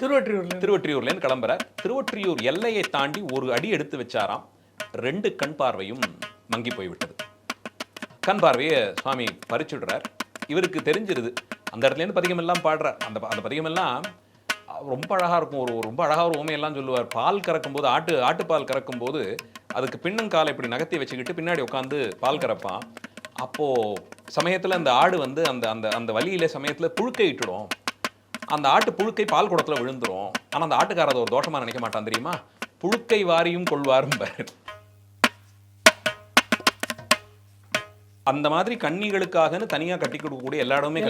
திருவற்றியூர்ல திருவொற்றியூர்லேருந்து கிளம்புறார் திருவொற்றியூர் எல்லையை தாண்டி ஒரு அடி எடுத்து வச்சாராம். ரெண்டு கண் பார்வையும் மங்கி போய்விட்டது. கண் பார்வையை சுவாமி பறிச்சுடுறார். இவருக்கு தெரிஞ்சிருது. அந்த இடத்துலேருந்து பதிகமெல்லாம் பாடுறார். அந்த அந்த பதிகமெல்லாம் ரொம்ப அழகாக இருக்கும். ஒரு ரொம்ப அழகாக ஒரு உமையெல்லாம் சொல்லுவார். பால் கறக்கும் போது ஆட்டு ஆட்டுப்பால் கறக்கும் போது அதுக்கு பின்னங்காலை இப்படி நகர்த்தி வச்சுக்கிட்டு பின்னாடி உட்காந்து பால் கறப்பான். அப்போது சமயத்தில் அந்த ஆடு வந்து அந்த அந்த அந்த வழியில் சமயத்தில் புழுக்கை இட்டுடும். அந்த ஆட்டு புழுக்கை பால் குடத்துல விழுந்துரும். ஆனா அந்த ஆட்டுக்கார அதை ஒரு தோஷமா நினைக்க மாட்டான் தெரியுமா? புழுக்கை வாரியும் கொள்வாரும் அந்த மாதிரி கன்னிகளுக்காகன்னு தனியா கட்டி கொடுக்கக்கூடிய எல்லா இடமே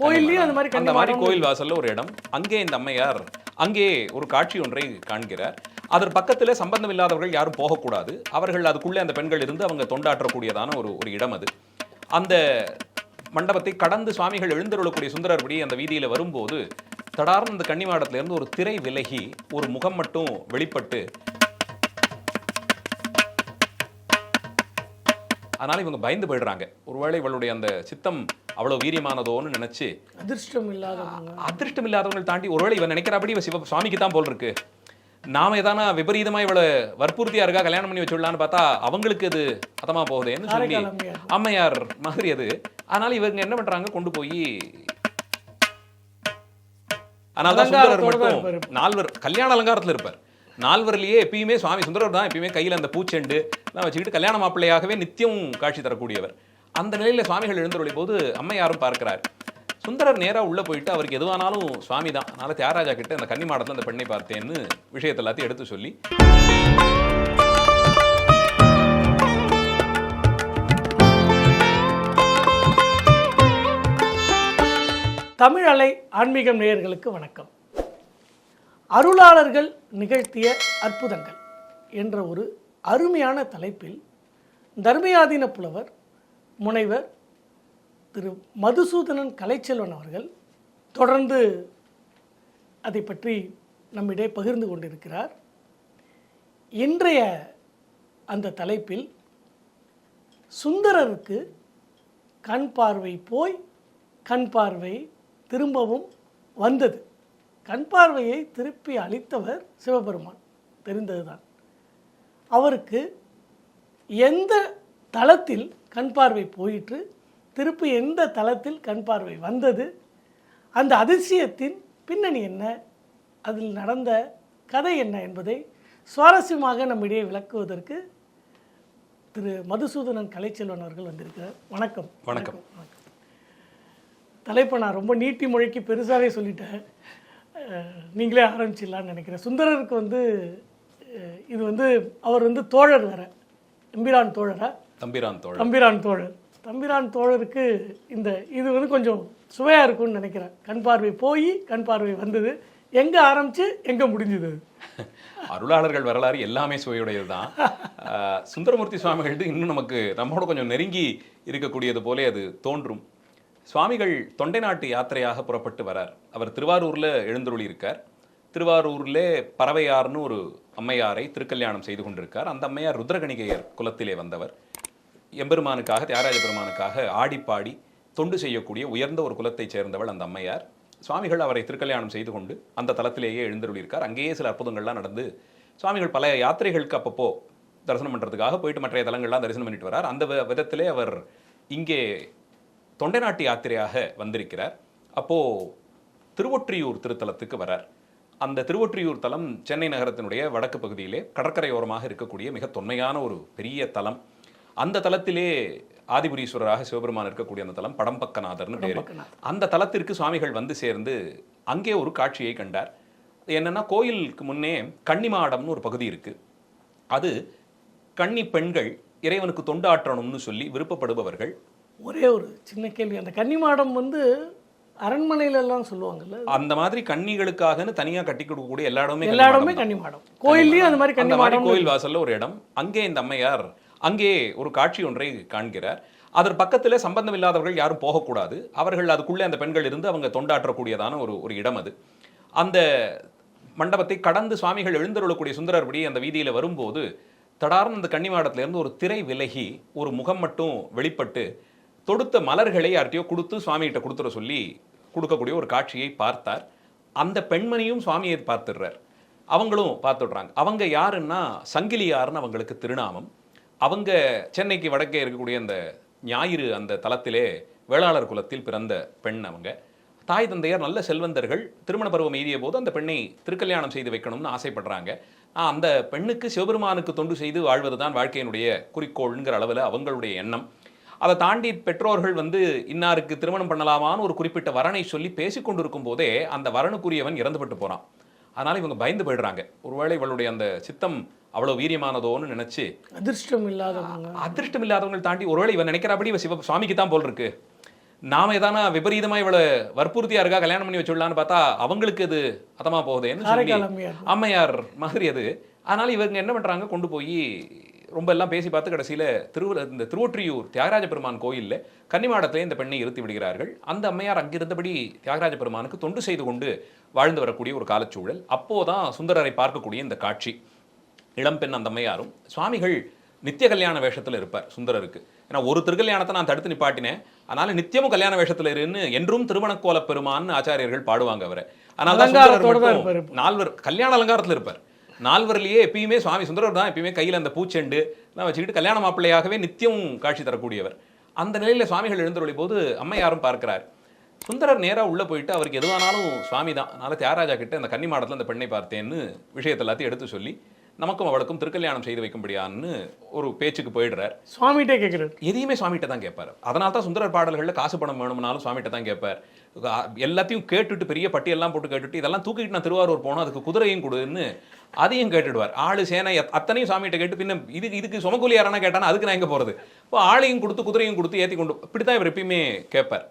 கோயில்லையும் அந்த மாதிரி அந்த மாதிரி கோயில் வாசல்ல ஒரு இடம். அங்கே இந்த அம்மையார் அங்கே ஒரு காட்சி ஒன்றை காண்கிறார். அதன் பக்கத்துல சம்பந்தம் இல்லாதவர்கள் யாரும் போகக்கூடாது. அவர்கள் அதுக்குள்ளே அந்த பெண்கள் இருந்து அவங்க தொண்டாற்றக்கூடியதான ஒரு ஒரு இடம் அது. அந்த மண்டபத்தை கடந்து சுவாமிகள் எழுந்தருளக்கூடிய சுந்தரர்படி அந்த வீதியில வரும்போது தடார்னு அந்த கன்னிமாடத்துல இருந்து ஒரு திரை விலகி ஒரு முகம் மட்டும் வெளிப்பட்டு அதனால இவங்க பயந்து போயிடுறாங்க. ஒருவேளை இவளுடைய அந்த சித்தம் அவ்வளவு வீரியமானதோன்னு நினைச்சு அதிர்ஷ்டம் இல்லாதவங்க. அதிர்ஷ்டம் இல்லாதவங்க தாண்டி ஒருவேளை இவன் நினைக்கிறபடி இவ சிவ சுவாமிக்கு தான் போல் இருக்கு. நாம ஏதானா விபரீதமா இவளை வற்புறுத்தியா இருக்கா கல்யாணம் பண்ணி வச்சுடலான்னு பார்த்தா அவங்களுக்கு இது அதமா போகுதேன்னு சொல்லி. அம்மையார் மாதிரி அது. அதனால இவங்க என்ன பண்றாங்க? கொண்டு போய் அதனால சுந்தரர் மட்டும். நால்வர் கல்யாண அலங்காரத்துல இருப்பார். நால்வர்லயே எப்பயுமே சுவாமி சுந்தரர் தான் எப்பயுமே கையில அந்த பூச்செண்டு எல்லாம் வச்சுக்கிட்டு கல்யாண மாப்பிள்ளையாகவே நித்தியம் காட்சி தரக்கூடியவர். அந்த நிலையில சுவாமிகள் எழுந்தருளிய போது அம்மையாரும் பார்க்கிறார். சுந்தரர் நேரா உள்ள போயிட்டு அவருக்கு எதுவானாலும் சுவாமி தான். அதனால தியாகராஜா கிட்ட அந்த கன்னிமாடத்துல அந்த பெண்ணை பார்த்தேன்னு விஷயத்தை எல்லாத்தையும் எடுத்து சொல்லி தமிழ் அலை ஆன்மீகம் நேயர்களுக்கு வணக்கம். அருளாளர்கள் நிகழ்த்திய அற்புதங்கள் என்ற ஒரு அருமையான தலைப்பில் தர்மயாதீன புலவர் முனைவர் திரு மதுசூதனன் கலைச்செல்வன் அவர்கள் தொடர்ந்து அதை பற்றி நம்மிடையே பகிர்ந்து கொண்டிருக்கிறார். இன்றைய அந்த தலைப்பில் சுந்தரருக்கு கண் பார்வை போய் கண் பார்வை திரும்பவும் வந்தது. கண் பார்வையை திருப்பி அளித்தவர் சிவபெருமான். தெரிந்ததுதான். அவருக்கு எந்த தளத்தில் கண் பார்வை போயிற்று திருப்பி எந்த தளத்தில் கண் பார்வை வந்தது அந்த அதிசயத்தின் பின்னணி என்ன அதில் நடந்த கதை என்ன என்பதை சுவாரஸ்யமாக நம்மிடையே விளக்குவதற்கு திரு. மதுசூதனன் கலைச்செல்வன் அவர்கள் வந்திருக்கிறார். வணக்கம். வணக்கம். வணக்கம். தலைப்பை நான் ரொம்ப நீட்டி மொழிக்கு பெருசாகவே சொல்லிட்டேன். நீங்களே ஆரம்பிச்சிடலான்னு நினைக்கிறேன். சுந்தரருக்கு வந்து இது வந்து அவர் வந்து தோழர் வேற. எம்பிரான் தோழரா? தம்பிரான் தோழர். தம்பிரான் தோழர். தம்பிரான் தோழருக்கு இந்த இது வந்து கொஞ்சம் சுவையாக இருக்கும்னு நினைக்கிறேன். கண் பார்வை போய் கண் பார்வை வந்தது. எங்கே ஆரம்பிச்சு எங்கே முடிஞ்சுது? அருளாளர்கள் வரலாறு எல்லாமே சுவையுடையது தான் சுந்தரமூர்த்தி சுவாமிகள் இன்னும் நமக்கு நம்மோட கொஞ்சம் நெருங்கி இருக்கக்கூடியது போலே அது தோன்றும். சுவாமிகள் தொண்டை நாட்டு யாத்திரையாக புறப்பட்டு வரார். அவர் திருவாரூரில் எழுந்தருளி இருக்கார் திருவாரூரில் பறவையார்னு ஒரு அம்மையாரை திருக்கல்யாணம் செய்து கொண்டிருக்கார். அந்த அம்மையார் ருத்ரகணிகையர் குலத்திலே வந்தவர். எம்பெருமானுக்காக தியாகராஜ பெருமானுக்காக ஆடிப்பாடி தொண்டு செய்யக்கூடிய உயர்ந்த ஒரு குலத்தைச் சேர்ந்தவள் அந்த அம்மையார். சுவாமிகள் அவரை திருக்கல்யாணம் செய்து கொண்டு அந்த தலத்திலேயே எழுந்தருளியிருக்கார். அங்கேயே சில அற்புதங்கள்லாம் நடந்து சுவாமிகள் பல யாத்திரைகளுக்கு அப்பப்போ தரிசனம் பண்ணுறதுக்காக போயிட்டு மற்ற தலங்கள்லாம் தரிசனம் பண்ணிட்டு வரார். அந்த விதத்திலே அவர் இங்கே தொண்டை நாட்டு யாத்திரையாக வந்திருக்கிறார். அப்போ திருவொற்றியூர் திருத்தலத்துக்கு வரார். அந்த திருவொற்றியூர் தலம் சென்னை நகரத்தினுடைய வடக்கு பகுதியிலே கடற்கரையோரமாக இருக்கக்கூடிய மிக தொன்மையான ஒரு பெரிய தலம். அந்த தலத்திலே ஆதிபுரீஸ்வரராக சிவபெருமான் இருக்கக்கூடிய அந்த தலம் படம்பக்கநாதர்னு பேரு. அந்த தலத்திற்கு சுவாமிகள் வந்து சேர்ந்து அங்கே ஒரு காட்சியை கண்டார். என்னன்னா கோயிலுக்கு முன்னே கன்னிமாடம்னு ஒரு பகுதி இருக்கு. அது கன்னி பெண்கள் இறைவனுக்கு தொண்டாற்றணும்னு சொல்லி விருப்பப்படுபவர்கள் ஒரே ஒரு சின்ன கேள்வி. அந்த கன்னிமாடம் வந்து அரண்மனையில எல்லாம் சொல்லுவாங்கல்ல. அந்த மாதிரி கன்னிகளுக்காகன்னு தனியா கட்டி கொடுக்கக்கூடிய எல்லா இடமுமே எல்லா இடமே கன்னிமாடம் கோயில்லையும் அந்த மாதிரி கன்னிமாடம் கோயில் வாசல்ல ஒரு இடம். அங்கே இந்த அம்மையார் அங்கே ஒரு காட்சி ஒன்றை காண்கிறார். அதன் பக்கத்துல சம்பந்தம் இல்லாதவர்கள் யாரும் போகக்கூடாது. அவர்கள் அதுக்குள்ளே அந்த பெண்கள் இருந்து அவங்க தொண்டாற்றக்கூடியதான ஒரு ஒரு இடம் அது. அந்த மண்டபத்தை கடந்து சுவாமிகள் எழுந்தருளக்கூடிய சுந்தரர்படி அந்த வீதியில வரும்போது தடார்னு அந்த கன்னிமாடத்துல இருந்து ஒரு திரை விலகி ஒரு முகம் மட்டும் வெளிப்பட்டு தொடுத்த மலர்களை யார்கிட்டயோ கொடுத்து சுவாமிகிட்ட கொடுத்துட சொல்லி கொடுக்கக்கூடிய ஒரு காட்சியை பார்த்தார். அந்த பெண்மணியும் சுவாமியை பார்த்துடுறார். அவங்களும் பார்த்துடுறாங்க. அவங்க யாருன்னா சங்கிலியார்னு அவங்களுக்கு திருநாமம். அவங்க சென்னைக்கு வடக்கே இருக்கக்கூடிய அந்த ஞாயிறு அந்த தலத்திலே வேளாளர் குலத்தில் பிறந்த பெண் அவங்க. தாய் தந்தையார் நல்ல செல்வந்தர்கள் திருமண பருவம் எய்திய போது அந்த பெண்ணை திருக்கல்யாணம் செய்து வைக்கணும்னு ஆசைப்படுறாங்க. அந்த பெண்ணுக்கு சிவபெருமானுக்கு தொண்டு செய்து வாழ்வது தான் வாழ்க்கையினுடைய குறிக்கோள்ங்கிற அளவில் அவங்களுடைய எண்ணம். அதை தாண்டி பெற்றோர்கள் வந்து இன்னாருக்கு திருமணம் பண்ணலாமான்னு ஒரு குறிப்பிட்ட வரனை சொல்லி பேசிக்கொண்டிருக்கும் போதே அந்த வரனுக்குரியவன் இறந்துபட்டு போறான். அதனால இவங்க பயந்து போயிடுறாங்க. ஒருவேளை இவளுடைய அந்த சித்தம் அவ்வளவு வீரியமானதோன்னு நினைச்சு அதிர்ஷ்டம் இல்லாதவங்க. அதிர்ஷ்டம் இல்லாதவங்களை தாண்டி ஒருவேளை இவன் நினைக்கிறபடி இவ சிவ சுவாமிக்கு தான் போல் இருக்கு. நாம எதானா விபரீதமா இவளை வற்புறுத்தியா இருக்கா கல்யாணம் பண்ணி வச்சுடலான்னு பார்த்தா அவங்களுக்கு இது அதமா போகுதேன்னு சொல்லி காரைக்கால் அம்மையார் மாதிரி அது. அதனால இவங்க என்ன பண்றாங்க? கொண்டு போய் ரொம்ப எல்லாம் பேசி பார்த்து கடைசியில திருவ இந்த திருவொற்றியூர் தியாகராஜ பெருமான் கோயில்ல கன்னிமாடத்திலே இந்த பெண்ணை இருத்தி விடுகிறார்கள். அந்த அம்மையார் அங்கிருந்தபடி தியாகராஜ பெருமானுக்கு தொண்டு செய்து கொண்டு வாழ்ந்து வரக்கூடிய ஒரு காலச்சூழல். அப்போதான் சுந்தரரை பார்க்கக்கூடிய இந்த காட்சி. இளம்பெண் அந்த அம்மையாரும் சுவாமிகள் நித்திய கல்யாண வேஷத்துல இருப்பார் சுந்தரருக்கு. ஏன்னா ஒரு திருக்கல்யாணத்தை நான் தடுத்து நிப்பாட்டினேன். அதனால நித்தியமும் கல்யாண வேஷத்துல இருன்னு என்றும் திருமணக்கோல பெருமான்னு ஆச்சாரியர்கள் பாடுவாங்க அவரை. அதனால நால்வர் கல்யாண அலங்காரத்துல இருப்பார். நால்வர்லயே எப்பயுமே சுவாமி சுந்தரர் தான் எப்பயுமே கையில அந்த பூச்செண்டு எல்லாம் வச்சுக்கிட்டு கல்யாண மாப்பிள்ளையாகவே நித்தியம் காட்சி தரக்கூடியவர். அந்த நிலையில சுவாமிகள் எழுந்தருளி போது அம்மையாரும் பார்க்கிறார். சுந்தரர் நேரா உள்ள போயிட்டு அவருக்கு எதுவானாலும் சுவாமி தான் அதனால தியாகராஜா கிட்ட அந்த கன்னிமாடத்துல அந்த பெண்ணை பார்த்தேன்னு விஷயத்தை எல்லாத்தையும் எடுத்து சொல்லி நமக்கும் அவளுக்கும் திருக்கல்யாணம் செய்து வைக்கும்படியான்னு ஒரு பேச்சுக்கு போயிடுறார். சுவாமிகிட்டே கேட்குறாரு. எதையுமே சுவாமிகிட்ட தான் கேட்பார். அதனால தான் சுந்தரர் பாடல்களில் காசு பணம் வேணும்னாலும் சுவாமிகிட்ட தான் கேட்பார். எல்லாத்தையும் கேட்டுட்டு பெரிய பட்டியெல்லாம் போட்டு கேட்டுட்டு இதெல்லாம் தூக்கிட்டு நான் திருவாரூர் போனோம் அதுக்கு குதிரையும் கொடுன்னு அதையும் கேட்டுடுவார். ஆளு சேனை அத்தனையும் சாமிகிட்ட கேட்டு பின்ன இது இதுக்கு சுமக்கூலி யாரானா கேட்டானா அதுக்கு நான் எங்கே போகிறது இப்போ ஆளையும் கொடுத்து குதிரையும் கொடுத்து ஏற்றி கொண்டு இப்படி தான் இவர் எப்பயுமே கேட்பார்.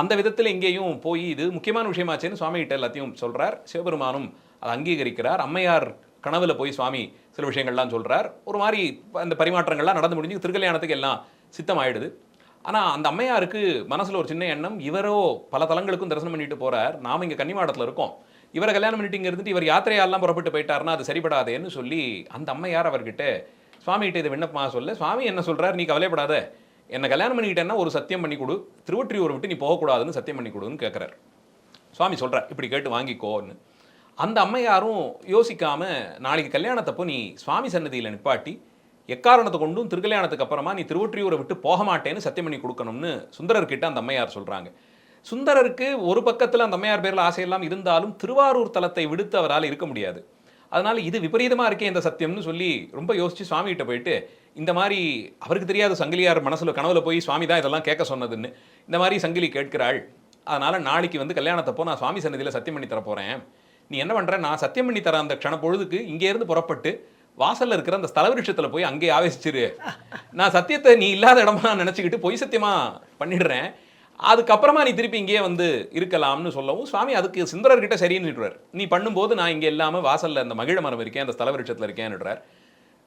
அந்த விதத்தில் இங்கேயும் போய் இது முக்கியமான விஷயமாச்சேன்னு சுவாமிகிட்ட எல்லாத்தையும் சொல்கிறார் சிவபெருமானும் அதை அங்கீகரிக்கிறார். அம்மையார் கனவுல போய் சுவாமி சில விஷயங்கள்லாம் சொல்கிறார் ஒரு மாதிரி அந்த பரிமாற்றங்கள்லாம் நடந்து முடிஞ்சு திருக்கல்யாணத்துக்கு எல்லாம் சித்தமாயிடுது. ஆனால் அந்த அம்மையாருக்கு மனசில் ஒரு சின்ன எண்ணம் இவரோ பல தலங்களுக்கும் தரிசனம் பண்ணிட்டு போகிறார் நாம் இங்கே கன்னிமாடத்தில் இருக்கோம். இவரை கல்யாணம் பண்ணிட்டு இங்கே இருந்துட்டு இவர் யாத்திரையாலாம் புறப்பட்டு போயிட்டாருன்னா அது சரிபடாதேன்னு சொல்லி அந்த அம்மையார் அவர்கிட்ட சுவாமிகிட்ட இது விண்ணப்பமா சொல்ல. சுவாமி என்ன சொல்கிறார் நீ கவலைப்படாத. என்னை கல்யாணம் பண்ணிக்கிட்டேன்னா ஒரு சத்தியம் பண்ணி கொடு. திருவொற்றியூரை விட்டு நீ போகக்கூடாதுன்னு சத்தியம் பண்ணி கொடுன்னு கேட்குறாரு சுவாமி சொல்கிறார் இப்படி கேட்டு வாங்கிக்கோன்னு. அந்த அம்மையாரும் யோசிக்காமல் நாளைக்கு கல்யாணத்தப்போ நீ சுவாமி சன்னதியில் நிப்பாட்டி எக்காரணத்தை கொண்டும் திருக்கல்யாணத்துக்கு அப்புறமா நீ திருவொற்றியூரை விட்டு போக மாட்டேன்னு சத்தியம் பண்ணி கொடுக்கணும்னு சுந்தரர்கிட்ட அந்த அம்மையார் சொல்கிறாங்க சுந்தரருக்கு ஒரு பக்கத்தில் அந்த அம்மையார் பேரில் ஆசையெல்லாம் இருந்தாலும் திருவாரூர் தலத்தை விடுத்து அவரால் இருக்க முடியாது. அதனால் இது விபரீதமாக இருக்கே இந்த சத்தியம்னு சொல்லி ரொம்ப யோசித்து சுவாமிகிட்ட போயிட்டு இந்த மாதிரி அவருக்கு தெரியாத சங்கிலியார் மனசில் கனவுல போய் சுவாமி தான் இதெல்லாம் கேட்க சொன்னதுன்னு இந்த மாதிரி சங்கிலி கேட்கிறாள். அதனால் நாளைக்கு வந்து கல்யாணத்தப்போ நான் சுவாமி சன்னதியில் சத்தியம் பண்ணி தர நீ என்ன பண்ணுற நான் சத்தியம் பண்ணி தர அந்த க்ஷண பொழுதுக்கு. இங்கே இருந்து புறப்பட்டு வாசல்ல இருக்கிற அந்த ஸ்தல போய் அங்கே ஆவேசிச்சிரு. நான் சத்தியத்தை நீ இல்லாத இடமா நினச்சிக்கிட்டு பொய் சத்தியமாக பண்ணிடுறேன். அதுக்கப்புறமா நீ திருப்பி இங்கேயே வந்து இருக்கலாம்னு சொல்லவும் சுவாமி அதுக்கு சுந்தரர்கிட்ட சரின்னு சொல்றார் நீ பண்ணும்போது நான் இங்க இல்லாம வாசல்ல அந்த மகிழ மரம் இருக்கேன் அந்த ஸ்தல விருட்சத்துல இருக்கேன்னுறார்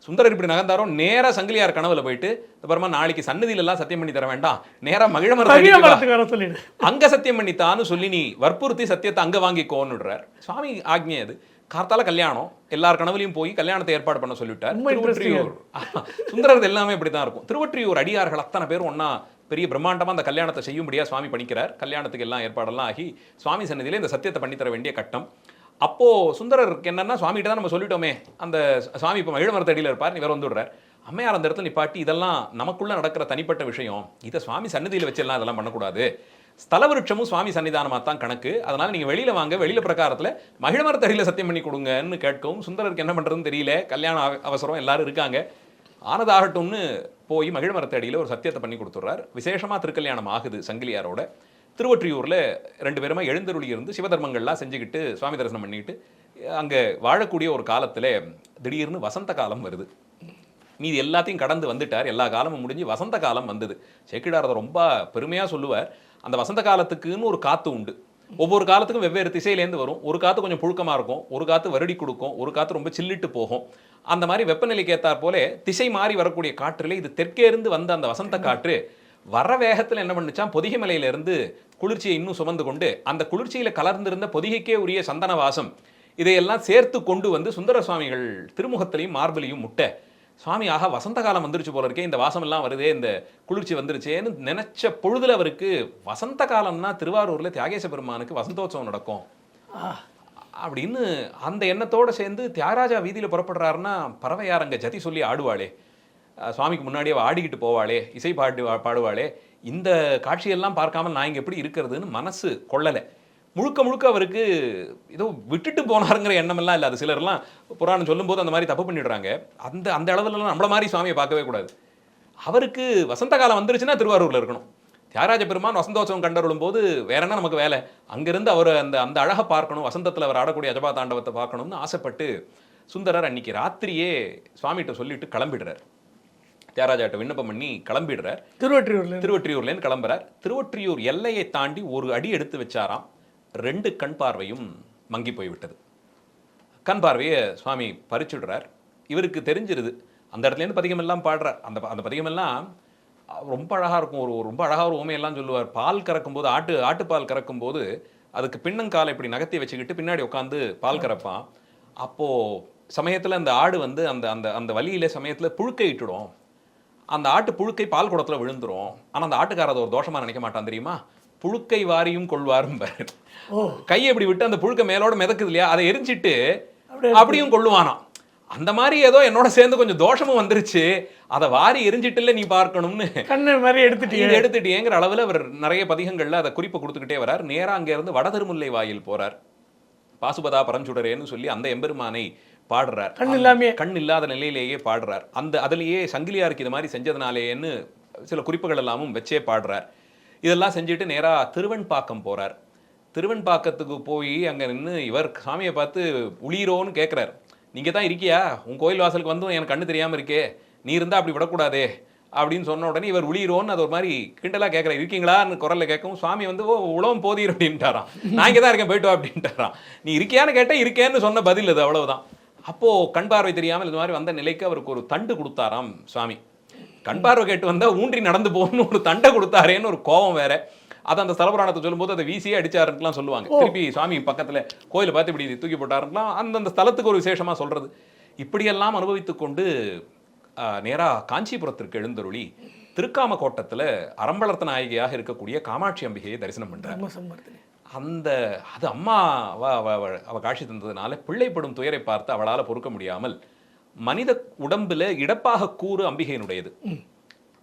சுந்தரர் இப்படி நகர்ந்தாரோ நேரா சங்கிலியார் கனவுல போயிட்டு அப்புறமா நாளைக்கு சன்னதியில எல்லாம் சத்தியம் பண்ணி தர வேண்டாம். நேரா மகிழ மகிழ மரத்தை மரத்துக்கு அங்க சத்தியம் பண்ணித்தான்னு சொல்லி நீ வற்புறுத்தி சத்தியத்தை அங்க வாங்கிக்கோன்னு விடுறார் சுவாமி ஆக்ஞை அது. கார்த்தால கல்யாணம். எல்லார் கனவுலையும் போய் கல்யாணத்தை ஏற்பாடு பண்ண சொல்லிவிட்டார். திருவொற்றியூர். சுந்தரர் எல்லாமே இப்படிதான் இருக்கும். திருவொற்றியூர் அடியார்கள் அத்தனை பேரும் ஒண்ணா பெரிய பிரம்மாண்டமாக அந்த கல்யாணத்தை செய்யும்படியாக சுவாமி பண்ணிக்கிறார் கல்யாணத்துக்கு எல்லாம் ஏற்பாடெல்லாம் ஆகி சுவாமி சன்னதியில் இந்த சத்தியத்தை பண்ணித்தர வேண்டிய கட்டம். அப்போது சுந்தரருக்கு என்னென்னா சுவாமிகிட்ட தான் நம்ம சொல்லிட்டோமே அந்த சுவாமி இப்போ மகிழமரத்தடியில் இருப்பார் இவர் வந்து விடுறார் அம்மையார் அந்த இடத்துல நிப்பாட்டி இதெல்லாம் நமக்குள்ளே நடக்கிற தனிப்பட்ட விஷயம். இதை சுவாமி சன்னதியில் வச்செல்லாம் இதெல்லாம் பண்ணக்கூடாது. ஸ்தலவருட்சமும் சுவாமி சன்னிதானமாக தான் கணக்கு. அதனால் நீங்கள் வெளியில் வாங்க வெளியில் பிரகாரத்தில் மகிழமரத்தடியில் சத்தியம் பண்ணி கொடுங்கன்னு கேட்கவும் சுந்தரருக்கு என்ன பண்ணுறதுன்னு தெரியல. கல்யாணம் அவசரம் எல்லாரும் இருக்காங்க. ஆனதாகட்டும்னு போய் மகிழ அடியில் ஒரு சத்தியத்தை பண்ணி கொடுத்துட்றார் விசேஷமா திருக்கல்யாணம் ஆகுது சங்கிலியாரோட. திருவொற்றியூரில் ரெண்டு பேருமே எழுந்தருளி இருந்து சிவதர்மங்கள்லாம் செஞ்சுக்கிட்டு சுவாமி தரிசனம் பண்ணிட்டு அங்கே வாழக்கூடிய ஒரு காலத்தில் திடீர்னு வசந்த காலம் வருது. மீதி எல்லாத்தையும் கடந்து வந்துட்டார். எல்லா காலமும் முடிஞ்சு வசந்த காலம் வந்தது. செக்கிடாரதை அதை ரொம்ப பெருமையாக சொல்லுவார். அந்த வசந்த காலத்துக்குன்னு ஒரு காற்று உண்டு. ஒவ்வொரு காலத்துக்கும் வெவ்வேறு திசையிலேருந்து வரும். ஒரு காத்து கொஞ்சம் புழுக்கமா இருக்கும். ஒரு காத்து வருடி கொடுக்கும். ஒரு காத்து ரொம்ப சில்லிட்டு போகும். அந்த மாதிரி வெப்பநிலைக்கு ஏத்தாற் போல திசை மாறி வரக்கூடிய காற்றிலே இது தெற்கே இருந்து வந்த அந்த வசந்த காற்று வர வேகத்துல என்ன பண்ணுச்சான் பொதிகை மலையில இருந்து குளிர்ச்சியை இன்னும் சுமந்து கொண்டு அந்த குளிர்ச்சியில கலர்ந்திருந்த பொதிகைக்கே உரிய சந்தன வாசம் இதையெல்லாம் சேர்த்து கொண்டு வந்து சுந்தர சுவாமிகள் திருமுகத்திலையும் மார்பிலையும் முட்டை. சுவாமி ஆகா வசந்த காலம் வந்துருச்சு போல இருக்கே இந்த வாசம் எல்லாம் வருதே இந்த குளிர்ச்சி வந்துருச்சேன்னு நினைச்ச பொழுதுல அவருக்கு வசந்த காலம்னா திருவாரூர்ல தியாகேச பெருமானுக்கு வசந்தோத்சவம் நடக்கும். அப்படின்னு அந்த எண்ணத்தோட சேர்ந்து தியாகராஜா வீதியில புறப்படுறாருன்னா பறவையார் அங்க ஜதி சொல்லி ஆடுவாளே. சுவாமிக்கு முன்னாடியே ஆடிக்கிட்டு போவாளே இசை பாடு பாடுவாளே. இந்த காட்சியெல்லாம் பார்க்காம நான் இங்க எப்படி இருக்கிறதுன்னு மனசு கொள்ளலை. முழுக்க முழுக்க அவருக்கு ஏதோ விட்டுட்டு போனாருங்கிற எண்ணமெல்லாம் இல்லை. அது சிலர்லாம் புராணம் சொல்லும்போது அந்த மாதிரி தப்பு பண்ணிடுறாங்க. அந்த அந்த அளவுலலாம் நம்மள மாதிரி சுவாமியை பார்க்கவே கூடாது. அவருக்கு வசந்த காலம் வந்துருச்சுன்னா திருவாரூர்ல இருக்கணும். தியாகராஜ பெருமான் வசந்தோத்சவம் கண்டருளும் போது வேற என்ன நமக்கு வேலை? அங்கிருந்து அவர் அந்த அந்த அழகை பார்க்கணும் வசந்தத்தில் அவர் ஆடக்கூடிய அஜபா தாண்டவத்தை பார்க்கணும்னு ஆசைப்பட்டு சுந்தரர் அன்னைக்கு ராத்திரியே சுவாமிகிட்ட சொல்லிட்டு கிளம்பிடுறார். தியாகராஜாட்ட விண்ணப்பம் பண்ணி கிளம்பிடுறார். திருவொற்றியூர்ல திருவொற்றியூர்லேருந்து கிளம்புறார். திருவொற்றியூர் எல்லையை தாண்டி ஒரு அடி எடுத்து வச்சாராம். ரெண்டு கண் பார்வையும் மங்கி போய்விட்டது. கண் பார்வையை சுவாமி பறிச்சுடுறார். இவருக்கு தெரிஞ்சிருது. அந்த இடத்துலேருந்து பதிகமெல்லாம் பாடுறார். அந்த அந்த பதிகமெல்லாம் ரொம்ப அழகாக இருக்கும். ஒரு ரொம்ப அழகாக ஒரு உமையெல்லாம் சொல்லுவார். பால் கறக்கும்போது ஆட்டு ஆட்டுப்பால் கறக்கும்போது அதுக்கு பின்னங்காலை இப்படி நகர்த்தி வச்சுக்கிட்டு பின்னாடி உட்காந்து பால் கறப்பான். அப்போது சமயத்தில் அந்த ஆடு வந்து அந்த அந்த அந்த வலியில சமயத்தில் புழுக்கை இட்டுடும். அந்த ஆட்டு புழுக்கை பால் குடத்துல விழுந்துரும். ஆனா அந்த ஆட்டுக்கார அதை ஒரு தோஷமா நினைக்க மாட்டான் தெரியுமா? புழுக்கை வாரியும் கொள்வாரும் கையை இப்படி விட்டு அந்த புழுக்கை மேலோட மிதக்குது இல்லையா? அதை எரிஞ்சிட்டு அப்படியே அப்படியும் கொள்ளுவானாம். அந்த மாதிரி ஏதோ என்னோட சேர்ந்து கொஞ்சம் தோஷமும் வந்துருச்சு. அதை வாரி எரிஞ்சிட்டுல நீ பார்க்கணும்னு கண்ணு மாதிரி எடுத்துட்டீங்க எடுத்துட்டேங்கிற அளவுல அவர் நிறைய பதிகங்கள்ல அதை குறிப்பு கொடுத்துக்கிட்டே வரார். நேரா அங்க இருந்து வட திருமுல்லை வாயில் போறார். பாசுபதா பரஞ்சுடரேன்னு சொல்லி அந்த எம்பெருமானை பாடுறார். கண் இல்லாமையே. கண் இல்லாத நிலையிலேயே பாடுறார். அந்த அதுலயே சங்கிலியாருக்கு இது மாதிரி செஞ்சதுனாலேன்னு சில குறிப்புகள் எல்லாமும் வச்சே பாடுறார். இதெல்லாம் செஞ்சுட்டு நேராக திருவெண்பாக்கம் போகிறார் திருவெண்பாக்கத்துக்கு போய் அங்கே நின்று இவர் சாமியை பார்த்து உளிரோன்னு கேட்குறார் நீங்க தான் இருக்கியா? உன் கோயில் வாசலுக்கு வந்தும் எனக்கு கண்ணு தெரியாமல் இருக்கே. நீ இருந்தால் அப்படி விடக்கூடாதே. அப்படின்னு சொன்ன உடனே இவர் உளிரோன்னு அது ஒரு மாதிரி கிண்டலாக கேட்குறாரு இருக்கீங்களான்னு குரலில் கேட்கவும் சுவாமி வந்து ஓ உழவும் போதீர் அப்படின்ட்டாராம். நான் இங்கே தான் இருக்கேன் போயிட்டு வா அப்படின்ட்டாராம். நீ இருக்கியான்னு கேட்டேன் இருக்கேன்னு சொன்ன பதில் அது அவ்வளவுதான். அப்போது கண் பார்வை தெரியாமல் இது மாதிரி வந்த நிலைக்கு அவருக்கு ஒரு தண்டு கொடுத்தாராம் சுவாமி கண் பார்வை கேட்டு வந்தா ஊன்றி நடந்து போகணும்னு ஒரு தண்டை கொடுத்தாரேன்னு ஒரு கோபம் வேற. அதை அந்த ஸ்தலபுராணத்தை சொல்லும்போது அதை வீசியே அடிச்சாருன்னுலாம் சொல்லுவாங்க. திருப்பி சுவாமி பக்கத்துல கோயிலை பார்த்து இப்படி தூக்கி போட்டாருன்னுலாம் அந்தந்த ஸ்தலத்துக்கு ஒரு விசேஷமா சொல்றது. இப்படியெல்லாம் அனுபவித்துக் கொண்டு ஆஹ், நேரா காஞ்சிபுரத்திற்கு எழுந்தருளி திருக்காம கோட்டத்துல அறம்பளர்த்த நாயகியாக இருக்கக்கூடிய காமாட்சி அம்பிகையை தரிசனம் சம்பர்த்தனை. அந்த அது அம்மா அவ காட்சி தந்ததுனால பிள்ளைப்படும் துயரை பார்த்து அவளால பொறுக்க முடியாமல் மனித உடம்புல இடப்பாக கூறு அம்பிகையினுடையது.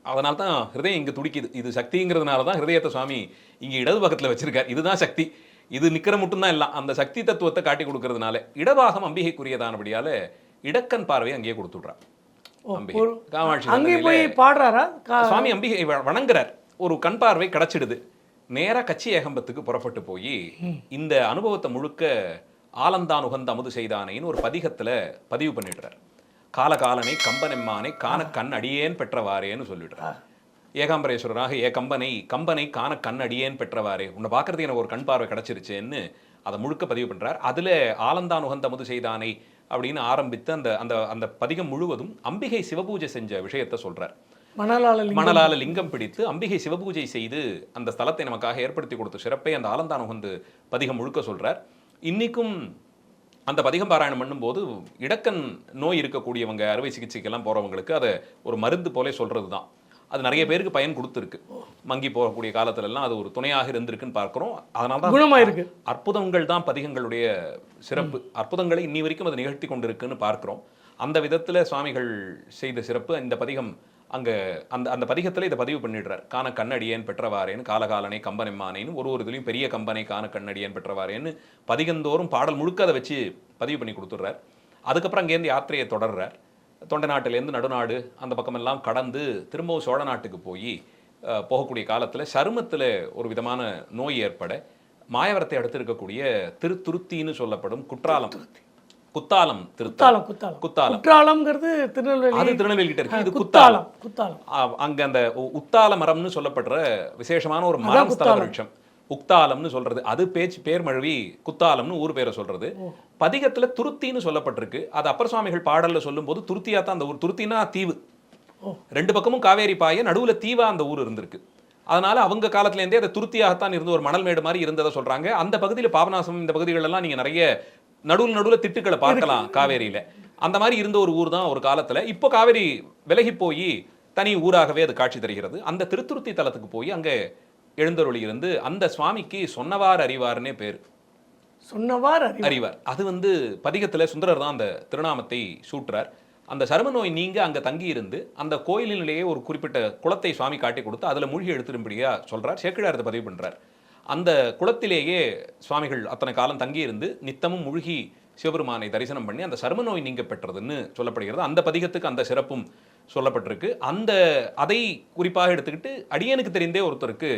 அதனால தான் ஹிருதயம் இங்க துடிக்குது. இது சக்திங்கிறதுனால தான் ஹிருதயத்தை சுவாமி இங்க இடது பக்கத்துல வச்சிருக்கார். இதுதான் சக்தி. இது நிக்கிற மட்டும்தான் எல்லாம். அந்த சக்தி தத்துவத்தை காட்டி கொடுக்கறதுனால இடபாகம் அம்பிகைக்குரியதானபடியால இடக்கண் பார்வை அங்கேயே கொடுத்துடுறான் அம்பிகை. ஒரு- காமாட்சி அங்கே சன்னதியில- போய் பாடுறாரா? கா- சுவாமி அம்பிகை வணங்குறார். ஒரு கண் பார்வை கிடைச்சிடுது. நேரா கச்சி ஏகம்பத்துக்கு புறப்பட்டு போய் இந்த அனுபவத்தை முழுக்க ஆலந்தான் உகந்த அமுது செய்தானேன்னு ஒரு பதிகத்துல பதிவு பண்ணிடுறார். காலகாலனை கம்பனெம்மானை காண கண் அடியேன் பெற்றவாறேன்னு சொல்லிடுறார். ஏகாம்பரேஸ்வரராக ஏ கம்பனை கம்பனை காண கண் அடியேன் பெற்றவாறே. உன்னை பார்க்கறதுக்கு எனக்கு ஒரு கண் பார்வை கிடைச்சிருச்சேன்னு அதை முழுக்க பதிவு பண்றார். அதுல ஆலந்தான் உகந்த அமுது செய்தானை அப்படின்னு ஆரம்பித்து அந்த அந்த அந்த பதிகம் முழுவதும் அம்பிகை சிவபூஜை செஞ்ச விஷயத்தை சொல்றார். மணலால. மணலால லிங்கம் பிடித்து அம்பிகை சிவபூஜை செய்து அந்த ஸ்தலத்தை நமக்காக ஏற்படுத்தி கொடுத்த சிறப்பை அந்த ஆலந்தான் உகந்து பதிகம் முழுக்க சொல்றார். இன்னைக்கும் அந்த பதிகம் பாராயணம் பண்ணும்போது இடக்கண் நோய் இருக்கக்கூடியவங்க அறுவை சிகிச்சைக்கெல்லாம் போறவங்களுக்கு அதை ஒரு மருந்து போலே சொல்றது தான் அது நிறைய பேருக்கு பயன் கொடுத்துருக்கு. மங்கி போகக்கூடிய காலத்துல எல்லாம் அது ஒரு துணையாக இருந்திருக்குன்னு பார்க்கிறோம். அதனால தான் குணமாயிருக்கு. அற்புதங்கள் தான் பதிகங்களுடைய சிறப்பு. அற்புதங்களை இன்னி வரைக்கும் அது நிகழ்த்தி கொண்டிருக்குன்னு பார்க்கிறோம். அந்த விதத்துல சுவாமிகள் செய்த சிறப்பு. இந்த பதிகம் அங்கே அந்த அந்த பதிகத்தில் இதை பதிவு பண்ணிடுறார். காண கண்ணடியேன் பெற்றவாரேன் காலகாலனை கம்பனெம்மானேன்னு ஒரு ஒரு இதுலையும் பெரிய கம்பனை காண கண்ணடியேன் பெற்றவாரேன்னு பதிகந்தோறும் பாடல் முழுக்க அதை வச்சு பதிவு பண்ணி கொடுத்துட்றார். அதுக்கப்புறம் அங்கேருந்து யாத்திரையை தொடர்றார். தொண்டை நாட்டிலேருந்து நடுநாடு அந்த பக்கமெல்லாம் கடந்து திரும்பவும் சோழ நாட்டுக்கு போய் போகக்கூடிய காலத்தில் சருமத்தில் ஒரு விதமான நோய் ஏற்பட மாயவரத்தை அடுத்து இருக்கக்கூடிய திருத்துருத்தின்னு சொல்லப்படும் குற்றாலம் குத்தாலம் திருத்தலம் குத்தாலம் குத்தாலம். குற்றாலம்ங்கிறது திருநெல்வேலி. அது திருநெல்வேலி கிட்ட இருக்கு. இது குத்தாலம். குத்தாலம் அங்க அந்த உத்தால மரம்னு சொல்லப்படுற விசேஷமான ஒரு மரம் ஸ்தல. விருட்சம். உக்தாலம்னு சொல்றது. அது பேச்சு பேர் மழுவி குத்தாலம்னு ஊர் பேரை சொல்றது. பதிகத்துல துருத்தின்னு சொல்லப்பட்டிருக்கு. அது அப்பர் சுவாமிகள் பாடல்ல சொல்லும்போது துருத்தியா தான் அந்த ஊர். துருத்தினா தீவு. ரெண்டு பக்கமும் காவேரி பாய நடுவுல தீவா அந்த ஊர் இருந்திருக்கு. அதனால அவங்க காலத்துல இருந்தே அது துருத்தியாகத்தான் இருந்து ஒரு மணல் மேடு மாதிரி இருந்ததை சொல்றாங்க. அந்த பகுதியில பாபநாசம் இந்த பகுதிகள் எல்லாம் நீங்க நிறைய நடுவுல நடுவுல திட்டுக்களை பார்க்கலாம் காவேரியில. அந்த மாதிரி இருந்த ஒரு ஊர் தான் ஒரு காலத்துல. இப்போ காவேரி விலகி போய் தனி ஊராகவே அது காட்சி தருகிறது. அந்த திருத்துருத்தி தலத்துக்கு போய் அங்க எழுந்தருளி இருந்து அந்த சுவாமிக்கு சொன்னவார் அறிவார்னே பேர். சொன்னவார் அறிவார். அது வந்து பதிகத்துல சுந்தரர் தான் அந்த திருநாமத்தை சூட்டுறார். அந்த சரும நோய் நீங்க அங்க தங்கி இருந்து அந்த கோயிலிலேயே ஒரு குறிப்பிட்ட குளத்தை சுவாமி காட்டி கொடுத்து அதுல மூழ்கி எடுத்துரும்படியா சொல்றார். சேக்கிழார் இதை பதிவு பண்றார். அந்த குளத்திலேயே சுவாமிகள் அத்தனை காலம் தங்கி இருந்து நித்தமும் மூழ்கி சிவபெருமானை தரிசனம் பண்ணி அந்த சரும நோய் நீங்க பெற்றதுன்னு சொல்லப்படுகிறது. அந்த பதிகத்துக்கு அந்த சிறப்பும் சொல்லப்பட்டிருக்கு. அந்த அதை குறிப்பாக எடுத்துக்கிட்டு அடியனுக்கு தெரிந்தே ஒருத்தருக்கு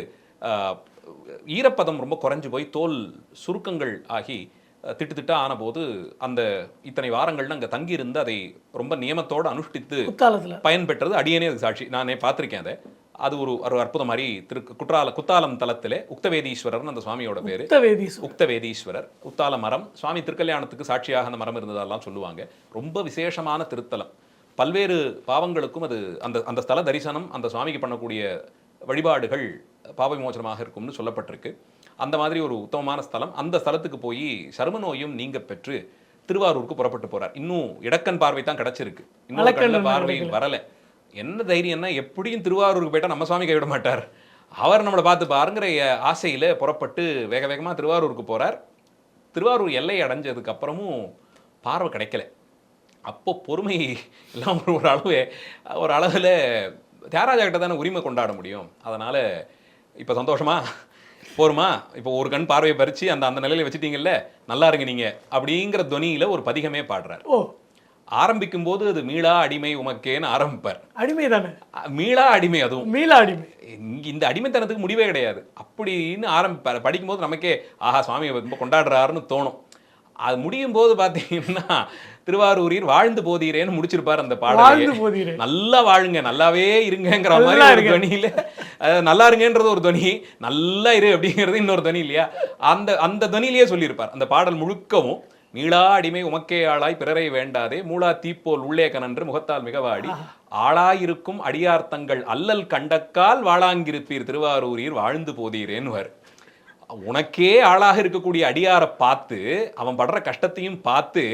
ஈரப்பதம் ரொம்ப குறைஞ்சு போய் தோல் சுருக்கங்கள் ஆகி திட்டு திட்டா ஆனபோது அந்த இத்தனை வாரங்கள்ல அங்க தங்கி இருந்து அதை ரொம்ப நியமத்தோடு அனுஷ்டித்து குத்தாலத்துல பயன் பெற்றது அடியேனே அது சாட்சி. நானே பார்த்திருக்கேன் அதை. அது ஒரு ஒரு அற்புதம் மாதிரி திரு குற்றால குத்தாலம் தலத்திலே உக்தவேதீஸ்வரர்னு அந்த சுவாமியோட பேரு. உக்தவேதீஸ்வரர். உத்தால மரம். சுவாமி திருக்கல்யாணத்துக்கு சாட்சியாக அந்த மரம் இருந்ததெல்லாம் சொல்லுவாங்க. ரொம்ப விசேஷமான திருத்தலம். பல்வேறு பாவங்களுக்கும் அது அந்த அந்த ஸ்தல தரிசனம் அந்த சுவாமிக்கு பண்ணக்கூடிய வழிபாடுகள் பாவ விமோசனமாக இருக்கும்னு சொல்லப்பட்டிருக்கு. அந்த மாதிரி ஒரு உத்தமமான ஸ்தலம். அந்த ஸ்தலத்துக்கு போய் சரும நோயும் நீங்க பெற்று திருவாரூருக்கு புறப்பட்டு போறார். இன்னும் இடக்கண் பார்வை தான் கிடைச்சிருக்கு. இன்னும் பார்வை வரல. என்ன தைரியம்னா எப்படியும் திருவாரூருக்கு போயிட்டால் நம்ம சுவாமி கைவிட மாட்டார். அவர் நம்மளை பார்த்து பாருங்கிற ஆசையில் புறப்பட்டு வேக வேகமாக திருவாரூருக்கு போகிறார் திருவாரூர் எல்லை அடைஞ்சதுக்கப்புறமும் பார்வை கிடைக்கல. அப்போ பொறுமை எல்லாம் ஒரு ஒரு அளவு ஒரு அளவில் தியாகராஜா கிட்ட தானே உரிமை கொண்டாட முடியும். அதனால் இப்போ சந்தோஷமா? போருமா? இப்போ ஒரு கண் பார்வையை பறித்து அந்த அந்த நிலையில் வச்சுட்டீங்கல்ல நல்லா இருங்க நீங்கள் அப்படிங்கிற துவனியில் ஒரு பதிகமே பாடுறார். ஓ ஆரம்பிக்கும் போது அது மீளா அடிமை உமக்கேன்னு ஆரம்பிப்பார். அடிமை தானே? மீளா அடிமை அதுவும். மீள அடிமை. இந்த அடிமைத்தனத்துக்கு முடிவே கிடையாது. அப்படின்னு ஆரம்பிப்பார். படிக்கும்போது நமக்கே ஆஹா சுவாமி ரொம்ப கொண்டாடுறாருன்னு தோணும். அது முடியும் போது பார்த்தீங்கன்னா திருவாரூரில் வாழ்ந்து போதீரேன்னு முடிச்சிருப்பார் அந்த போதீரே. நல்லா வாழுங்க நல்லாவே இருங்கங்கிற நல்லா மாதிரி ஒரு. துணியில நல்லா இருங்கன்றது ஒரு துணி நல்லா இரு அப்படிங்கிறது இன்னொரு துணி இல்லையா? அந்த அந்த துணியிலேயே சொல்லியிருப்பார். அந்த பாடல் முழுக்கவும் மீளா அடிமை உமக்கே ஆளாய் பிறரை வேண்டாதே. மூளா தீப்போல் உள்ளே கனன்று முகத்தால் மிகவாடி. ஆளாயிருக்கும் அடியார்த்தங்கள் அல்லல் கண்டக்கால் வாழாங்கிருப்பீர் திருவாரூரீர் வாழ்ந்து போதீரேன்னுவார் உனக்கே ஆளாக இருக்கக்கூடிய அடியாரை பார்த்து அவன் படுற கஷ்டத்தையும் பார்த்து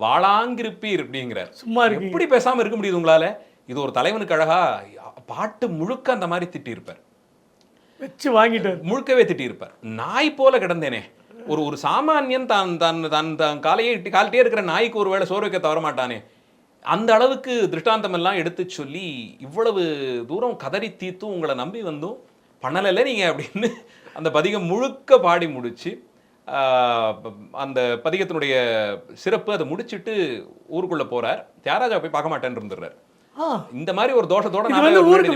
வாழாங்கிருப்பீர் அப்படிங்கிறார். சும்மா எப்படி பேசாம இருக்க முடியுது உங்களால? இது ஒரு தலைவனுக்கு அழகா பாட்டு முழுக்க அந்த மாதிரி திட்டியிருப்பார். வச்சு வாங்கிட்டார். முழுக்கவே திட்டியிருப்பார். நாய் போல கிடந்தேனே. ஒரு ஒரு சாமானியன் தான் தான் தான் தான் காலையே இட்டு கால்ட்டே இருக்கிற நாய்க்கு ஒரு வேளை சோறு வைக்க தவற மாட்டானே. அந்த அளவுக்கு திருஷ்டாந்தம் எல்லாம் எடுத்து சொல்லி இவ்வளவு தூரம் கதறி தீத்தும் உங்களை நம்பி வந்தும் பண்ணலைல்ல நீங்க அப்படின்னு அந்த பதிகம் முழுக்க பாடி முடிச்சு ஆஹ், அந்த பதிகத்தினுடைய சிறப்பு அதை முடிச்சிட்டு ஊருக்குள்ள போறார். தியாகராஜா போய் பார்க்க மாட்டேன்னு இருந்துடுறார். இந்த மாதிரி ஒரு தோஷத்தோட.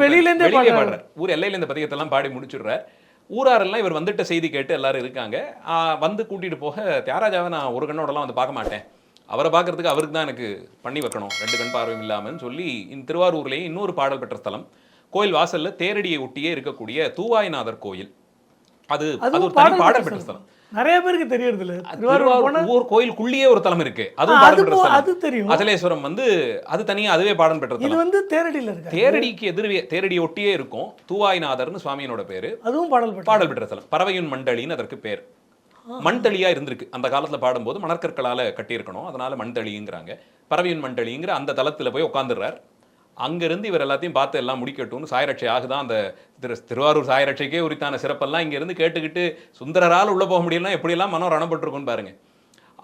வெளியிலே பாடுறாரு. பாடுறார். ஊர் எல்லையில இந்த பதிகத்தெல்லாம் பாடி முடிச்சிடுறார். ஊராரெல்லாம் இவர் வந்துட்ட செய்தி கேட்டு எல்லாரும் இருக்காங்க. வந்து கூட்டிட்டு போக தியாகராஜாவை நான் ஒரு கண்ணோடலாம் வந்து பார்க்க மாட்டேன். அவரை பார்க்கறதுக்கு அவருக்கு தான் எனக்கு பண்ணி வைக்கணும். ரெண்டு கண் பார்வையும் இல்லாமன்னு சொல்லி இந்த திருவாரூர்லேயே இன்னொரு பாடல் பெற்ற ஸ்தலம். கோயில் வாசல்ல தேரடியை ஒட்டியே இருக்கக்கூடிய தூவாய்நாதர் கோயில். அது அது ஒரு தனி பாடல் பெற்ற ஸ்தலம். நிறைய பேருக்கு தெரியறது இல்ல திருவாரூர் ஊர் கோயிலுக்குள்ளேயே ஒரு தலம் இருக்கு. அதுவும் அது தெரியும். அச்சலேஸ்வரம் வந்து அது தனியா அதுவே பாடம் பெற்ற இது தலம். வந்து தேரடியில இருக்கு தேரடிக்கு எதிரே தேரடி ஒட்டியே இருக்கும். தூவாய்நாதர்னு சுவாமியினோட பேரு. அதுவும் பாடல் பாடல் பெற்ற ஸ்தலம் பறவையுன் மண்டலின்னு அதற்கு பேர். மண்தளியா இருந்திருக்கு. அந்த காலத்துல பாடும்போது மணற்கற்களால கட்டியிருக்கணும். அதனால மண்தளிங்கிறாங்க பறவையுன் மண்டலிங்கிற அந்த தலத்துல போய் உட்காந்துடுறார் அங்கிருந்து இவர் எல்லாத்தையும் பார்த்து எல்லாம் முடிக்கட்டும்னு சாயரட்சை ஆகுதான். அந்த திரு திருவாரூர் சாயரட்சைக்கே உரித்தான சிறப்பெல்லாம் இங்க இருந்து கேட்டுக்கிட்டு சுந்தரரால் உள்ள போக முடியலன்னா எப்படியெல்லாம் மனம் ரணப்பட்டிருக்கும்னு பாருங்க.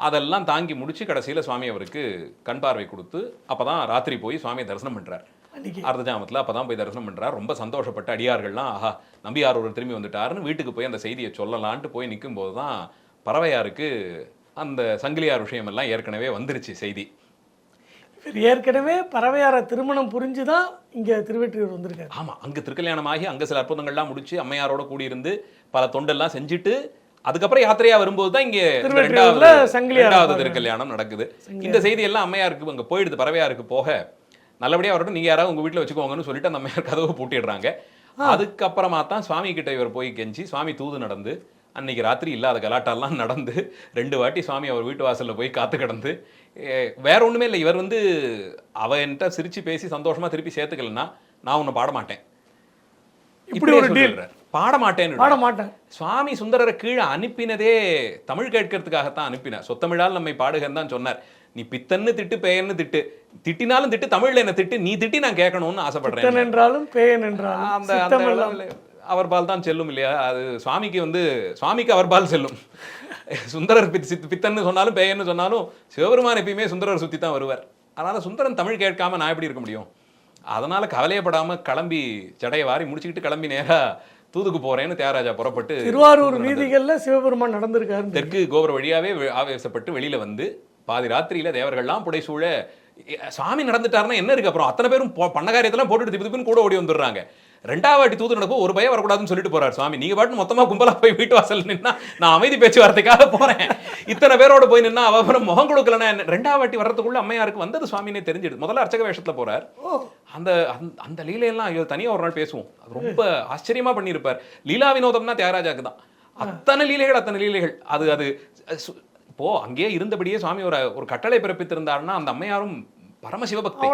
அதெல்லாம் தாங்கி முடிச்சு கடைசியில சுவாமி அவருக்கு கண் பார்வை கொடுத்து அப்பதான் ராத்திரி போய் சுவாமியை தரிசனம் அன்னைக்கு. அர்த்தஜாமத்தில் அப்போ தான் போய் தரிசனம் பண்ணுறார் ரொம்ப சந்தோஷப்பட்ட அடியார்கள்லாம் ஆஹா நம்பியார் ஒரு திரும்பி வந்துட்டாருன்னு வீட்டுக்கு போய் அந்த செய்தியை சொல்லலான்ட்டு போய் நிற்கும்போது தான் பறவையாருக்கு அந்த சங்கிலியார் விஷயமெல்லாம் ஏற்கனவே வந்துருச்சு செய்தி. இவர் ஏற்கனவே பறவையார திருமணம் புரிஞ்சுதான் இங்க திருவெற்றியூர் வந்திருக்காரு. ஆமா அங்க திருக்கல்யாணமாகி அங்க சில அற்புதங்கள்லாம் முடிச்சு அம்மையாரோட கூடியிருந்து பல தொண்டெல்லாம் செஞ்சுட்டு அதுக்கப்புறம் யாத்திரையா வரும்போது தான் இங்க ரெண்டாவது. திருக்கல்யாணம் நடக்குது. இந்த செய்தி எல்லாம் அம்மையாருக்கு அங்க போயிடுது பறவையாருக்கு போக. நல்லபடியா வரட்டும் நீங்க யாராவது உங்க வீட்டுல வச்சுக்கோங்கன்னு சொல்லிட்டு அந்த அம்மையார் கதவை பூட்டிடுறாங்க. அதுக்கப்புறமா தான் சுவாமி கிட்ட இவர் போய் கெஞ்சி சுவாமி தூது நடந்து அன்னைக்கு ராத்திரி இல்லாத கலாட்டெல்லாம் நடந்து ரெண்டு வாட்டி சுவாமி அவர் வீட்டு வாசல்ல போய் காத்து கிடந்து. வேற ஒண்ணுமே இல்லை. இவர் வந்து அவ என்கிட்ட சிரிச்சு பேசி சந்தோஷமா திருப்பி சேர்த்துக்கலன்னா நான் உன்னை பாட மாட்டேன். இப்படி ஒரு deal. பாட மாட்டேன்னு பாட மாட்டேன். சுவாமி சுந்தரரை கீழே அனுப்பினதே தமிழ் கேட்கறதுக்காகத்தான் அனுப்பினார். சொத்தமிழால் நம்மை பாடுகன்னு தான் சொன்னார். நீ பித்தன்னு திட்டு பேயன்னு திட்டு. திட்டினாலும் திட்டு தமிழ்ல என்ன திட்டு? நீ திட்டி நான் கேட்கணும்னு ஆசைப்படுறேன். என்றாலும் பேயன் என்றாலும் அந்த அவர் பால் தான் செல்லும் இல்லையா? அது சுவாமிக்கு வந்து சுவாமிக்கு அவர் பால் செல்லும். சுந்தரர் பித் சித் பித்தன்னு சொன்னாலும் பேயன்னு சொன்னாலும் சிவபெருமான் எப்பயுமே சுந்தரர் சுற்றி தான் வருவார். அதனால சுந்தரன் தமிழ் கேட்காம நான் எப்படி இருக்க முடியும்? அதனால கவலையப்படாம கிளம்பி ஜடையை வாரி முடிச்சுக்கிட்டு கிளம்பி நேரா தூதுக்கு போறேன்னு தியாகராஜா புறப்பட்டு திருவாரூர் வீதிகள்ல சிவபெருமான் நடந்திருக்காரு தெற்கு கோபுர வழியாவே ஆவேசப்பட்டு வெளியில வந்து பாதி ராத்திரியில தேவர்கள்லாம் புடைசூழ சாமி நடந்துட்டாருன்னா என்ன இருக்கு அப்புறம்? அத்தனை பேரும் பண்ண காரியத்தெல்லாம் போட்டுட்டு திப்பு திப்புன்னு கூட ஓடி வந்துடுறாங்க. ரெண்டாவது வாட்டி தூது நடக்கும் ஒரு பயம் வரக்கூடாதுன்னு சொல்லிட்டு போறாரு சுவாமி. நீங்க பாட்டு மொத்தமா கும்பலா போய் வீட்டு வாசல் நின்னா நான் அமைதி பேச்சுவார்த்தைக்காக போறேன். இத்தனை பேரோட போய் நின்னா அவ அப்புறம் முகம் கொடுக்கலன்னா? ரெண்டாவது வாட்டி வர்றதுக்குள்ள அம்மையாருக்கு வந்தது சுவாமினே தெரிஞ்சிடுது. முதல்ல அர்ச்சக வேஷத்துல போறார். அந்த அந்த- லீலையெல்லாம் ஐயோ தனியா ஒரு நாள் பேசுவோம். அது ரொம்ப ஆச்சரியமா பண்ணியிருப்பார். லீலா வினோதம்னா தியாகராஜாக்கு தான். அத்தனை லீலைகள் அத்தனை லீலைகள். அது அது இப்போ அங்கேயே இருந்தபடியே சுவாமி ஒரு ஒரு கட்டளை பிறப்பித்திருந்தாருன்னா அந்த அம்மையாரும் பரமசிவபக்தி.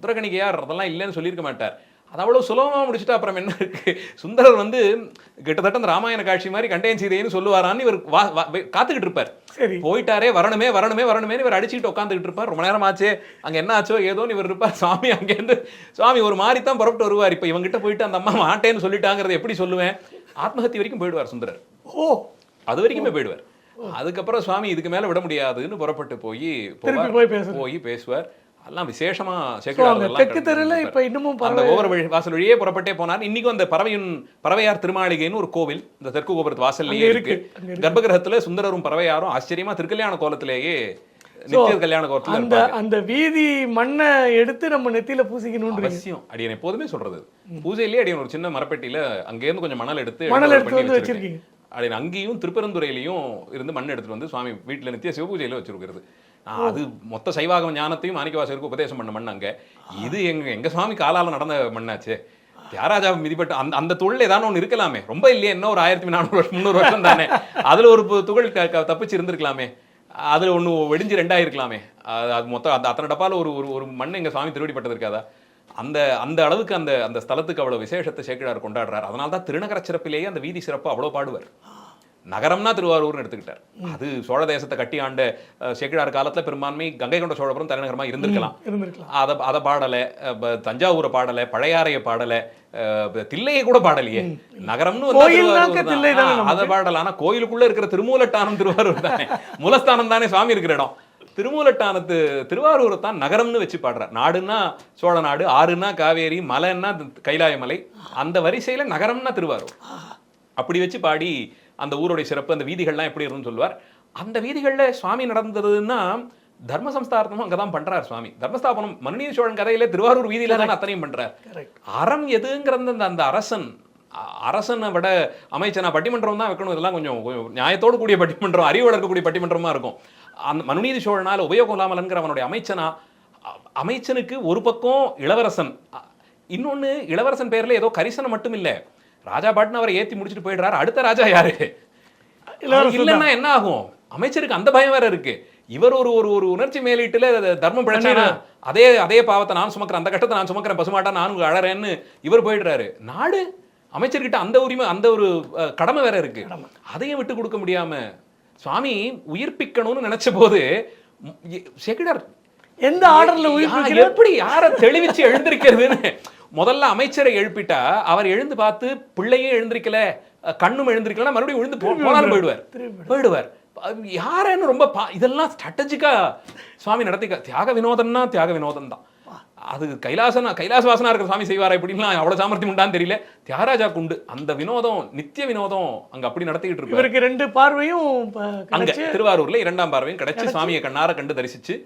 ருத்ரகணிகையார் அதெல்லாம் இல்லைன்னு சொல்லியிருக்க மாட்டார். அது அவ்வளவு சுலபமா முடிச்சுட்டு அப்புறம் என்ன இருக்கு? சுந்தரர் வந்து கிட்டத்தட்ட அந்த ராமாயண காட்சி மாதிரி கண்டேன் சீதைன்னு சொல்லுவாரான்னு இவர் வா- காத்துக்கிட்டு இருப்பார். சரி. போயிட்டாரே வரணுமே வரணுமே வரணுமே இவர் அடிச்சுக்கிட்டு உட்காந்துக்கிட்டு இருப்பார். ரொம்ப நேரம் ஆச்சே அங்க என்ன ஆச்சோ ஏதோன்னு இவர் இருப்பார். சுவாமி அங்கேருந்து சுவாமி ஒரு மாதிரி தான் புறப்பட்டு வருவார். இப்போ இவங்கிட்ட போயிட்டு அந்த அம்மா மாட்டேன்னு சொல்லிட்டாங்கிறத எப்படி சொல்லுவேன்? ஆத்மஹத்தி வரைக்கும் போயிடுவார் சுந்தரர். ஓ. அது வரைக்குமே போயிடுவார். அதுக்கப்புறம் சுவாமி இதுக்கு மேல விட முடியாதுன்னு புறப்பட்டு போய். போய் பேசுவார். எல்லாம் விசேஷமா தெற்கு தெருல. இப்ப இன்னமும் அந்த வழி வாசல் வழியே புறப்பட்டே போனார். இன்னைக்கும் அந்த பறவையின் பறவையார் திருமாளிகைன்னு ஒரு கோவில் இந்த தெற்கு கோபுரத்து வாசல்லையே இருக்கு. கர்ப்பகிரகத்துல சுந்தரரும் பறவையாரும் ஆச்சரியமா திருக்கல்யாண கோலத்திலேயே நித்திய கல்யாண கோலத்துல அந்த அந்த வீதி மண்ணை எடுத்து நம்ம நெத்தியில பூசிக்கணும்ன்றீங்க அவசியம். அடியனை எப்போதுமே சொல்றது. பூஜையிலேயே அடியன் ஒரு சின்ன மரப்பெட்டியில அங்கேருந்து கொஞ்சம் மணல் எடுத்து மணல் எடுத்து வந்து வச்சிருக்கேன். அடியன் அங்கேயும் திருப்பெருந்துறையிலையும் இருந்து மண் எடுத்துட்டு வந்து சுவாமி வீட்டுல நித்திய சிவபூஜையில வச்சிருக்கிறது. அது மொத்த சைவாகம ஞானத்தையும் மாணிக்கவாசகருக்கு உபதேசம் பண்ண மண் அங்க. இது எங்க எங்க சுவாமி காலால நடந்த மண்ணாச்சே. தியாகராஜா மிதிப்பட்டு அந்த அந்த தொழில் ஏதாவது ஒன்று இருக்கலாமே. ரொம்ப இல்லையே என்ன ஒரு ஆயிரத்தி நானூறு வருஷம் முந்நூறு வருஷம் தானே. அதுல ஒரு துகள் தப்பிச்சு இருந்திருக்கலாமே. அதுல ஒண்ணு வெடிஞ்சு ரெண்டாயிருக்கலாமே அது அது மொத்தம் அந்த அத்தனை டப்பால ஒரு ஒரு ஒரு மண் எங்க சுவாமி திருவடிப்பட்டது இருக்காதா அந்த அந்த அளவுக்கு அந்த அந்த ஸ்தலத்துக்கு அவ்வளவு விசேஷத்தை சேக்கிழார் கொண்டாடுறார். அதனால தான் திருநகர சிறப்பிலேயே அந்த வீதி சிறப்பு அவ்வளவு பாடுவார். நகரம்னா திருவாரூர்னு எடுத்துக்கிட்டார். அது சோழ தேசத்தை கட்டி ஆண்ட சேக்கிழார் காலத்துல பெரும்பான்மை கங்கை கொண்ட சோழபுரம் தலைநகரமா இருந்திருக்கலாம். அதை அதை பாடலை தஞ்சாவூரை பாடலை பழையாறையை பாடலை தில்லையை கூட பாடலையே. நகரம்னு அதை பாடல ஆனா கோயிலுக்குள்ள இருக்கிற திருமூலட்டானம் திருவாரூர் தானே. மூலஸ்தானம் தானே சுவாமி இருக்கிற இடம். திருமூலட்டானத்து திருவாரூரை தான் நகரம்னு வச்சு பாடுறார். நாடுன்னா சோழ நாடு ஆறுனா காவேரி மலைன்னா கைலாய மலை. அந்த வரிசையில நகரம்னா திருவாரூர். அப்படி வச்சு பாடி அந்த ஊருடைய சிறப்பு அந்த வீதிகள்லாம் எப்படி இருக்குன்னு சொல்லுவார். அந்த வீதிகள்ல சுவாமி நடந்ததுன்னா தர்ம சம்ஸ்தாபனமும் அங்கதான் பண்றார் சுவாமி. தர்மஸ்தாபனம் மனுநீதி சோழன் கதையில திருவாரூர் வீதியில தான் அத்தனையும் கரெக்ட் அறம் எதுங்கிறது அந்த அந்த அரசன் அரசனை விட அமைச்சனா பட்டிமன்றம் தான் வைக்கணும். இதெல்லாம் கொஞ்சம் நியாயத்தோடு கூடிய பட்டிமன்றம் அறிவு வளர்க்கக்கூடிய பட்டிமன்றமா இருக்கும். அந்த மனுநீதி சோழனால் உபயோகம் இல்லாமல்ங்கிற அவனுடைய அமைச்சனா அமைச்சனுக்கு ஒரு பக்கம் இளவரசன். இன்னொன்னு இளவரசன் பேர்ல ஏதோ கரிசனம் மட்டும் இல்ல ராஜா பாட்டுன்னு அவரை ஏத்தி முடிச்சுட்டு போயிடுறாரு. அடுத்த ராஜா யாரு? இல்லைன்னா என்ன ஆகும்? அமைச்சருக்கு அந்த பயம் வேற இருக்கு. இவர் ஒரு ஒரு ஒரு உணர்ச்சி மேலீட்டுல தர்மம் பிழைச்சானா அதே அதே பாவத்தை நான் சுமக்கிறேன் அந்த கட்டத்தை நான் சுமக்கிறேன் பசுமாட்டா நானும் அழறேன்னு இவர் போயிடுறாரு. நாடு அமைச்சர்கிட்ட அந்த உரிமை அந்த ஒரு கடமை வேற இருக்கு. அதையும் விட்டு கொடுக்க முடியாம சுவாமி உயிர்ப்பிக்கணும்னு நினைச்ச போது செக்கிடார் எந்த ஆர்டர்ல எப்படி யார தெளிவிச்சு எழுந்திருக்கிறதுன்னு? முதல்ல அமைச்சரை எழுப்பிட்டா அவர் எழுந்து பார்த்து பிள்ளையும் எழுந்திருக்கல கண்ணும் எழுந்திருக்கலன்னா மறுபடியும் விழுந்து போ- போனாலும் போயிடுவார். போயிடுவார். யாருன்னு ரொம்ப பா இதெல்லாம் ஸ்ட்ராட்டஜிக்கா சுவாமி நடத்திக்க தியாக வினோதம்னா தியாக வினோதம் தான் அது கைலாசனா கைலாசவாசனா இருக்கிற சுவாமி செய்வாரா இப்படிலாம் அவ்வளவு சாமர்த்தியம் உண்டான்னு தெரியல. தியாகராஜா குண்டு அந்த வினோதம் நித்திய வினோதம் அங்க அப்படி நடத்திக்கிட்டு இருப்பார். இவருக்கு ரெண்டு பார்வையும் அங்க திருவாரூர்ல இரண்டாம் பார்வையும் கிடைச்சு. சுவாமியை கண்ணார கண்டு தரிசிச்சு.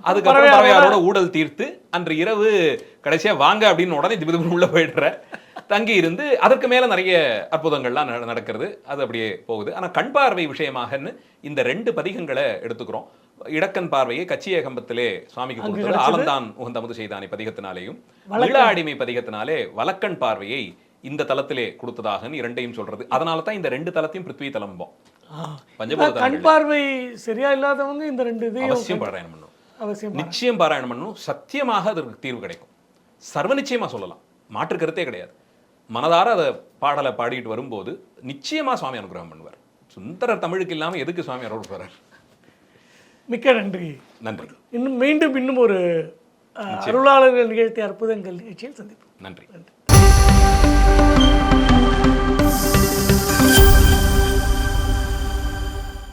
அதுக்கப்புறம் பறவையாரோட ஊடல் தீர்த்து அன்று இரவு கடைசியா வாங்க அப்படின்னு உடனே திபு உள்ள போயிடுற. தங்கி இருந்து அதற்கு மேல நிறைய அற்புதங்கள்லாம் நட- நடக்கிறது. அது அப்படியே போகுது. ஆனா கண் பார்வை விஷயமாகன்னு இந்த ரெண்டு பதிகங்களை எடுத்துக்கிறோம். இடக்கண் பார்வையை கச்சியேகம்பத்திலே சுவாமிக்கு அங்க கொடுத்தது. ஆலந்தான் உகந்தமுது செய்தானே பதிகத்தினாலேயும். விழா அடிமை பதிகத்தினாலே வலக்கண் பார்வையை இந்த தலத்திலே கொடுத்ததாகன்னு இரண்டையும் சொல்றது. அதனால தான் இந்த ரெண்டு தலத்தையும் பிருத்வி. பஞ்சபூத கண் பார்வை சரியா இல்லாதவங்க இந்த ரெண்டு இதையும் அவசியம்? நிச்சயம் பாராயணம் பண்ணணும். சத்தியமாக அதற்கு தீர்வு கிடைக்கும். சர்வ நிச்சயமா சொல்லலாம். மாற்று கருத்தே கிடையாது. மனதார அதை பாடலை பாடிட்டு வரும்போது நிச்சயமா சுவாமி அனுகிரகம் பண்ணுவார். சுந்தர தமிழுக்கு இல்லாம எதுக்கு சுவாமி அருள் மிக்க நன்றி. நன்றி. இன்னும் மீண்டும் இன்னும் ஒரு அருளாளர்கள் நிகழ்த்திய அற்புதங்கள் நிகழ்ச்சியில் சந்திப்போம். நன்றி. நன்றி.